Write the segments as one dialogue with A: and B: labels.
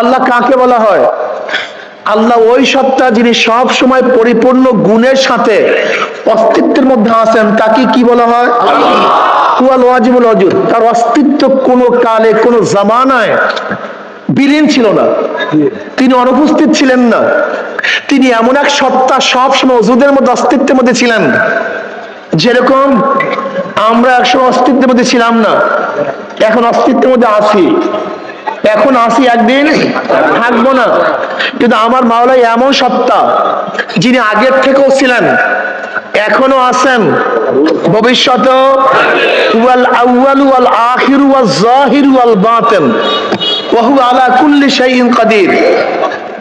A: আল্লাহ কাকে বলা হয়? আল্লাহ ওই সত্তা যিনি সব সময় পরিপূর্ণ গুণের সাথে অস্তিত্বের মধ্যে আছেন, তাকে কি বলা হয়? ওয়াজিবুল অজুদ তার অস্তিত্ব কোনো কালে, কোনো জামানায় বিলীন ছিল না। তিনি অনুপস্থিত ছিলেন না। তিনি এমন এক সত্তা সব সময় অজুদের মধ্যে, অস্তিত্বের মধ্যে ছিলেন। যেরকম আমরা একসময় অস্তিত্বের মধ্যে ছিলাম না, এখন অস্তিত্বের মধ্যে আছি। এখন আসি একদিন থাকব না। কিন্তু আমার মাওলাই এমন সত্তা, যিনি আগের থেকেও ছিলেন, এখনও আছেন। ভবিষ্যতেও ওয়াল আউয়ালু ওয়াল আখিরু ওয়াল জাহিরু ওয়াল বাতিন, ওয়া হুয়া আলা কুল্লি শাইইন কাদির।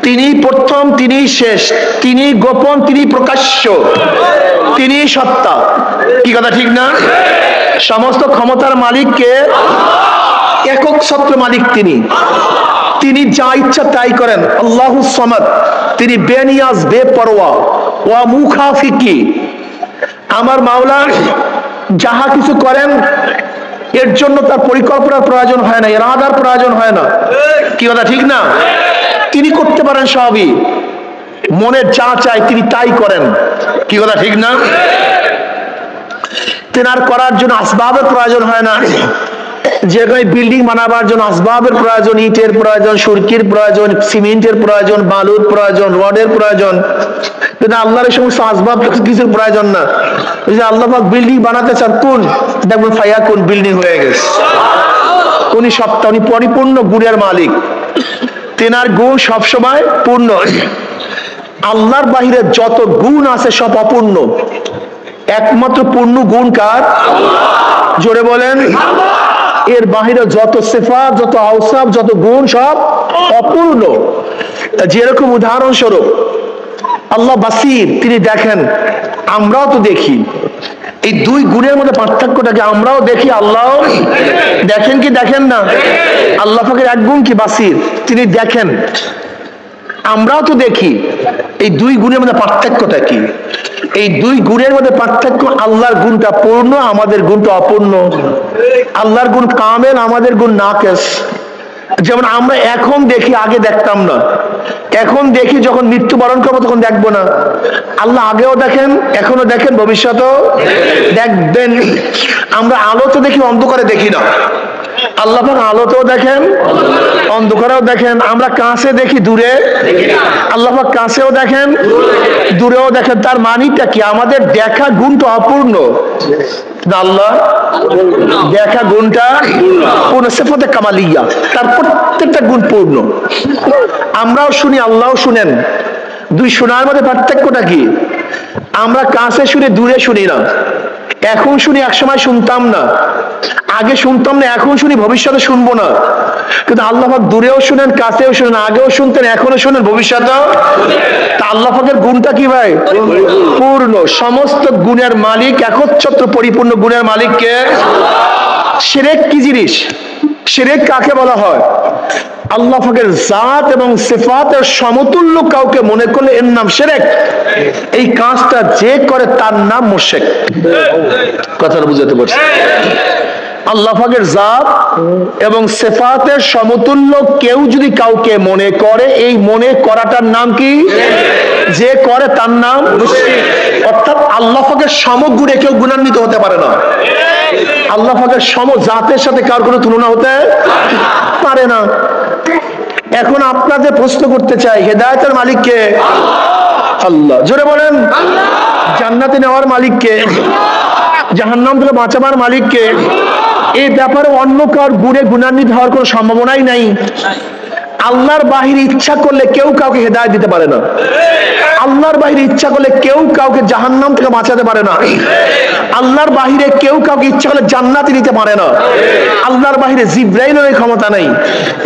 A: তিনি প্রথম, তিনি শেষ, তিনি গোপন, তিনি প্রকাশ্য, তিনি সত্তা। কি কথা, ঠিক না? সমস্ত ক্ষমতার মালিককে একক সত্য মালিক তিনি। তিনি যা ইচ্ছা তাই করেন। আল্লাহ সমাদ, তিনি বেনিয়াজ, বেপরোয়া, ওয়া মুখাফিকি। আমার মাওলা যাহা কিছু করেন, এর জন্য তার পরিকল্পনার প্রয়োজন হয় না, এর আদার প্রয়োজন হয় না। কি কথা, ঠিক না? তিনি করতে পারেন সবই। মনের যা চায় তিনি তাই করেন। কি কথা, ঠিক না? তেনার করার জন্য আসবাবের প্রয়োজন হয় না। যে বিল্ডিং বানাবার জন্য, আসবাবের প্রয়োজন, ইটের প্রয়োজন, সুরকির প্রয়োজন, সিমেন্টের প্রয়োজন, বালুর প্রয়োজন, রডের প্রয়োজন। কিন্তু আল্লাহর এই সমস্ত আসবাব কিছুর প্রয়োজন না। যে আল্লাহ বিল্ডিং বানাতে চান, কোন? দেখবেন ফাইয়া কোন বিল্ডিং হয়ে গেছে। উনি সপ্তাহ উনি পরিপূর্ণ গুণের মালিক। তেনার গুণ সবসময় পূর্ণ। আল্লাহর বাহিরে যত গুণ আছে সব অপূর্ণ। একমাত্র পূর্ণ গুণ কার? জোরে বলেন। এর বাহিরে যত সেফা যত আউসাব যত গুণ সব অপূর্ণ। যেরকম উদাহরণস্বরূপ, আল্লাহ বাসির, তিনি দেখেন, আমরাও তো দেখি। এই দুই গুণের মধ্যে পার্থক্যটাকে আমরাও দেখি আল্লাহ দেখেন কি দেখেন না? আল্লাহ ফাঁকের এক গুণ কি বাসির? তিনি দেখেন। আমরাও তো দেখি। এই দুই গুণের মধ্যে পার্থক্যটা কি? এই দুই গুণের মধ্যে পার্থক্য আল্লাহর গুণটা পূর্ণ, আমাদের গুণটা অপূর্ণ। আল্লাহর গুণ কামেল, আমাদের গুণ নাকেস যেমন আমরা এখন দেখি, আগে দেখতাম না। এখন দেখি যখন মৃত্যুবরণ করব তখন দেখব না। আল্লাহ আগেও দেখেন এখনও দেখেন, ভবিষ্যতেও দেখবেন। আমরা আলো তো দেখি, অন্ধকারে দেখি না। আল্লাহ আলোতেও দেখেন, অন্ধকারেও দেখেন, আমরা কাছে দেখি দূরে। আল্লাহ কাছেও দেখেন, দূরেও দেখেন। তার মানিটা কি? আমাদের দেখা গুণটা অপূর্ণ। আল্লাহ, দেখা গুণটা পূর্ণ। সেফতে কামালিয়া, তার প্রত্যেকটা গুণ পূর্ণ। আমরাও শুনি, আল্লাহও শুনেন। দুই শোনার মধ্যে পার্থক্যটা কি? আমরা কাছে শুনে, দূরে শুনি না। এখন শুনি একসময় শুনতাম না। আগে শুনতাম না, এখন শুনি ভবিষ্যতে শুনব না। কিন্তু আল্লাহাক দূরেও শুনেন, কাছেও শুনেন, আগেও শুনতেন, এখনও শুনেন ভবিষ্যতেও তা আল্লাহ পাকের গুণটা কি ভাই? পূর্ণ সমস্ত গুণের মালিক, একচ্ছত্র পরিপূর্ণ গুণের মালিককে। সেরেক কি জিনিস? সেরেক কাকে বলা হয়? আল্লাহ পাকের জাত এবং সিফাতের সমতুল্য কাউকে মনে করলে এর নাম সেরেক এই কাজটা যে করে তার নাম মোশেক কথাটা বুঝাতে পারছি? আল্লাহ পাকের জাত এবং সেফাতের সমতুল্য কেউ যদি কাউকে মনে করে, এই মনে করাটার নাম কি? যে করে তার নাম অর্থাৎ আল্লাহ পাকের সমগুণে কেউ গুণান্বিত হতে পারে না। আল্লাহ পাকের সম জাতের সাথে কার কোনো তুলনা হতে পারে না। এখন আপনাদের প্রশ্ন করতে চাই, হেদায়তের মালিককে? আল্লাহ। জোরে বলেন। জান্নাতে নেওয়ার মালিককে, জাহান্নাম থেকে বাঁচাবার মালিককে এই ব্যাপারে অন্য কার গুণে গুণান্বিত হওয়ার কোনো সম্ভাবনাই নাই। আল্লাহর বাহিরে ইচ্ছা করলে কেউ কাউকে হেদায়ত দিতে পারে না। আল্লাহর বাহিরে ইচ্ছা করলে কেউ কাউকে জাহান্নাম থেকে বাঁচাতে পারে না। আল্লাহর বাহিরে কেউ কাউকে ইচ্ছা করলে জান্নাতি নিতে পারে না। আল্লাহর বাহিরে জিব্রাইলের ক্ষমতা নাই,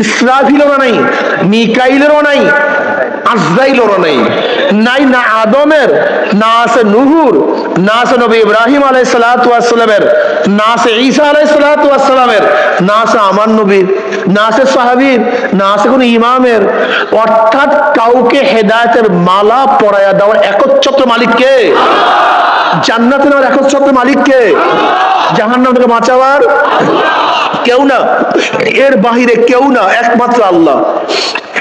A: ইসরাফিলেরও নাই, মিকাইলেরও নাই আজরাইলেরও নাই। নাই না আদমের, না আছে নুহুর, না আছে নবী ইব্রাহিম আলাই সালাতামের না আছে ঈসা আলাই সালাতামের না আছে আমার নবীর, না আছে সাহাবির, না আছে কোন ইমামের। অর্থাৎ কাউকে হেদায়তের মালা পরায়া দেওয়ার একচ্ছত্র মালিককে জান্নাতে নেওয়ার একচ্ছত্র মালিককে জাহান্নাম থেকে বাঁচাবার? কেউ না। এর বাহিরে কেউ না, একমাত্র আল্লাহ।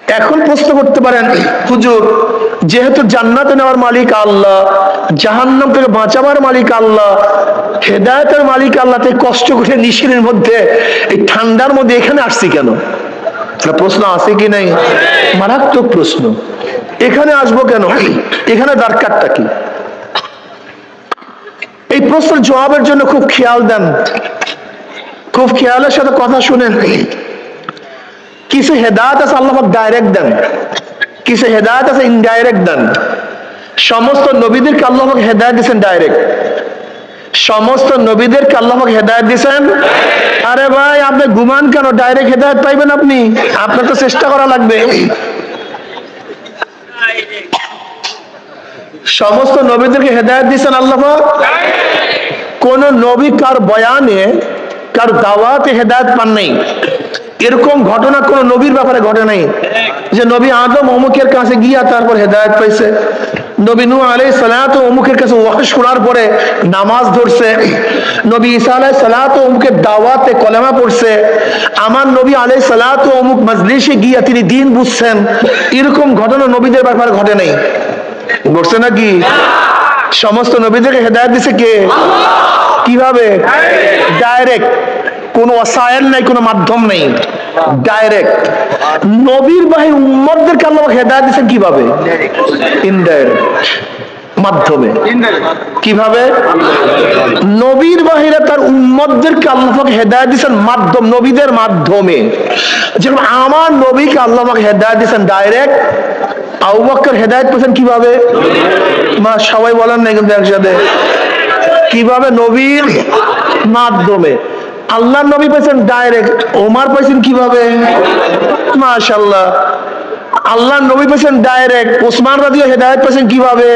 A: এখন প্রশ্ন করতে পারেন, হুজুর, যেহেতু জান্নাতে নেওয়ার মালিক আল্লাহ, জাহান্নাম থেকে বাঁচাবার মালিক আল্লাহ, হেদায়তের মালিক আল্লাহ, তাই কষ্ট করে নিশিনের মধ্যে, এই ঠান্ডার মধ্যে এখানে আসছি কেন? প্রশ্ন আছে কি নাই? মারাত্মক প্রশ্ন। এখানে আসব কেন? এখানে দরকারটা কি? এই প্রশ্নের জবাবের জন্য খুব খেয়াল দেন। খুব খেয়ালের সাথে কথা শুনেন। কিছু হেদায়ত আছে আল্লাহ ডাইরেক্ট দেন? কিছু হেদায়ত আছে ইনডাইরেক্ট দেন? সমস্ত নবীদেরকে আল্লাহ হেদায়ত দিয়েছেন ডাইরেক্ট সমস্ত নবীদেরকে আল্লাহ হেদায়ত দিয়েছেন? আরে ভাই, আপনি ঘুমান কেন? ডাইরেক্ট হেদায়ত পাইবেন আপনি? আপনার তো চেষ্টা করা লাগবে। সমস্ত নবীদেরকে হেদায়ত দিয়েছেন আল্লাহ কোন নবী কার বয়ানে, কার দাওয়াতে হেদায়ত পান নাই? এরকম ঘটনা কোন নবীর ব্যাপারে ঘটে নাই। যে নবী আদম অমুকের কাছে গিয়া তারপর হেদায়ত পাইছে। নবী নূহ আলাই সালাত অমুকের কাছে ওয়াজ শোনার পরে নামাজ ধরছে। নবী ঈসা আলাই সালাত অমুকের দাওয়াতে কলেমা পড়ছে। আমার নবী আলাই সালাত অমুক মজলিসে গিয়া তিনি দিন বুঝছেন। এরকম ঘটনা নবীদের ব্যাপারে ঘটে নাই। ঘটছে নাকি? সমস্ত নবীদেরকে হেদায়ত দিছে কে? কীভাবে? ডাইরেক্ট কোন অসায়ন নাই, কোনো মাধ্যম নেই। ডাইরেক্ট নবীর বাহি উম্মতদেরকে আল্লাহ হেদায়ত দিচ্ছেন কীভাবে? ইনডাইরেক্ট মাধ্যমে। কীভাবে? নবীর বাহিরে তার দিচ্ছেন মাধ্যম, নবীদের মাধ্যমে। যেরকম আমার নবীকে হেদায়ত দিচ্ছেন ডাইরেক্ট আবু বকর হেদায়ত পেয়েছেন কীভাবে? মা, সবাই বলেন না কিন্তু একসাথে। কীভাবে? নবীর মাধ্যমে। আল্লাহ নবী পেয়েছেন ডাইরেক্ট ওমার পেয়েছেন কীভাবে? মাশাল্লাহ আল্লাহ নবী পেয়েছেন ডাইরেক্ট ওসমান রাজিয়া হেদায়ত পেয়েছেন কীভাবে?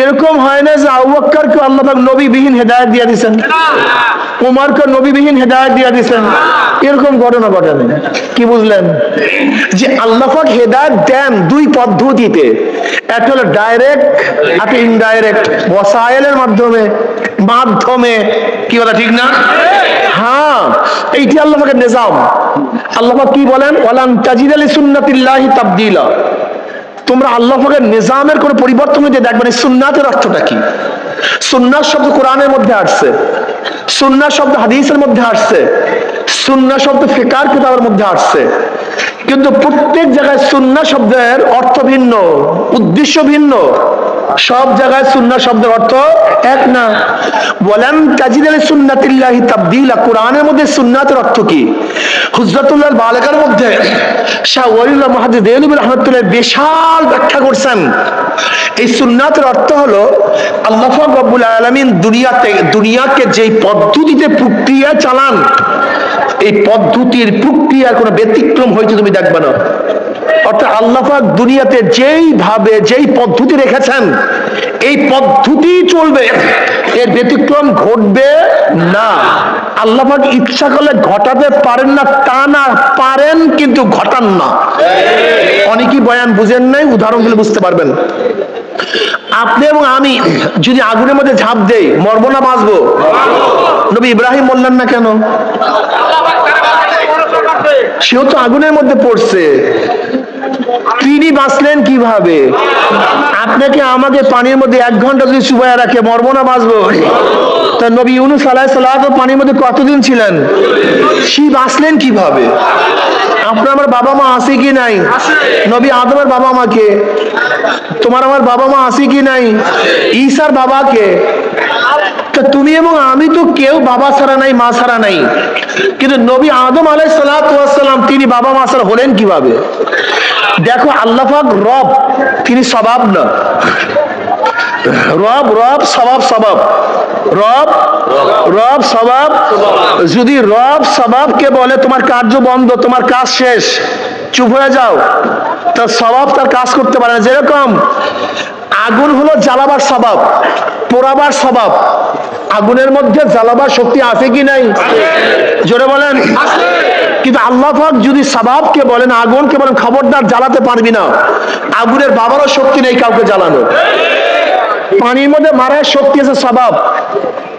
A: এরকম হয় না যে আউ্বাক্কারকে আল্লাহ পাক নবীবিহীন হেদায়ত দিয়ে দিয়েছেন উমারকে নবীবিহীন হেদায়ত দিয়ে দিয়েছেন এরকম ঘটনা ঘটে নাই। কি বুঝলেন? যে আল্লাহ পাক হেদায়ত দেন দুই পদ্ধতিতে। একটা হলো ডাইরেক্ট একটা ইনডাইরেক্ট ওয়াসাইলের মাধ্যমে মাধ্যমে। কি কথা, ঠিক না? হ্যাঁ এইটি আল্লাহ পাকের নিজাম। আল্লাহ কি বলেন? ওয়ালান তাজিদ আলী সুন্নাতিল্লাহি তাবদিলা। তোমরা আল্লাহ পাকের নিজামের কোনো পরিবর্তন হইতে দেখবে না। সুন্নাতের অর্থটা কি? সুন্নাত শব্দ কোরআনের মধ্যে আসছে সুন্নাত শব্দ হাদিসের মধ্যে আসছে সুন্না শব্দ ফেকার কিতাবের মধ্যে আসছে। কিন্তু প্রত্যেক জায়গায় সুন্না শব্দের অর্থ ভিন্ন, উদ্দেশ্য ভিন্ন। সব জায়গায় সুন্না শব্দের অর্থ এক না। বলেন কাজিদ আলী সুন্নাতিল্লাহি তাবদিলা। কোরআনের মধ্যে সুন্নাতের অর্থ কি? হুজরতুল্লাহ বালেকার মধ্যে শাহ ওয়ালিউল্লাহ মাহাদি দেলুবুর রহমতুল্লাহ বিশাল ব্যাখ্যা করছেন। এই সুন্নাতের অর্থ হলো আল্লাহ রব্বুল আলমিন দুনিয়াতে, দুনিয়াকে যেই পদ্ধতিতে প্রক্রিয়া চালান, এই পদ্ধতির প্রক্রিয়ার কোনো ব্যতিক্রম হয়েছে তুমি দেখবে না। অর্থাৎ আল্লাপাক দুনিয়াতে যেই ভাবে যেই পদ্ধতি রেখেছেন, এই পদ্ধতি চলবে। এর ব্যতিক্রম ঘটবে না। আল্লাহ পাক ইচ্ছা করলে ঘটাতে পারেন না, তা না পারেন কিন্তু ঘটান না। অনেকেই বয়ান বুঝেন নাই, উদাহরণ উদাহরণগুলো বুঝতে পারবেন। আপনি এবং আমি যদি আগুনের মধ্যে ঝাঁপ দেই, মরবো না বাঁচবো? নবী ইব্রাহিম বললেন না কেন? সেও তো আগুনের মধ্যে পড়ছে। তিনি বাঁচলেন কীভাবে? আপনাকে আমাকে পানির মধ্যে এক ঘণ্টা যদি চুবাইয়া রাখে, মরবো না, বাঁচবো? তা নবী ইউনুস আলাহ সাল্লাহ পানির মধ্যে কতদিন ছিলেন? সে বাঁচলেন কীভাবে? আপনার আমার বাবা মা আছে কি নাই? নবী আদমের বাবা মাকে তোমার আমার বাবা মা আছে কি নাই? ঈসার বাবাকে? তা তুমি এবং আমি তো কেউ বাবা ছাড়া নাই, মা ছাড়া নাই। কিন্তু নবী আদম আলাই সালাম, তিনি বাবা মা ছাড়া হলেন কীভাবে? দেখো আল্লাহ পাক রব, তিনি স্বভাব না। রব রব, স্বভাব স্বভাব। রব রব, স্বভাব। যদি রব স্বভাবকে বলে তোমার কার্য বন্ধ, তোমার কাজ শেষ, চুপ হয়ে যাও, তার স্বভাব তার কাজ করতে পারে না। যেরকম আগুন হলো জ্বালাবার স্বভাব, পোড়াবার স্বভাব, আগুনের মধ্যে জ্বালাবার শক্তি আছে কি নাই? জোরে বলেন। কিন্তু আল্লাহ পাক যদি স্বভাবকে বলেন আগুনকে বলেন, খবরদার জ্বালাতে পারবি না। আগুনের বাবারও শক্তি নেই কাউকে জ্বালানো। পানির মধ্যে মারার শক্তি আছে স্বভাব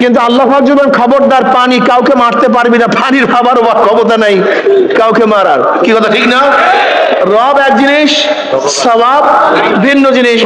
A: কিন্তু আল্লাহ যখন খবরদার পানি, কাউকে মারতে পারবি না। পানির খাবার ক্ষমতা নাই কাউকে মারার। কি কথা ঠিক না? রব এক জিনিস, সবাব ভিন্ন জিনিস।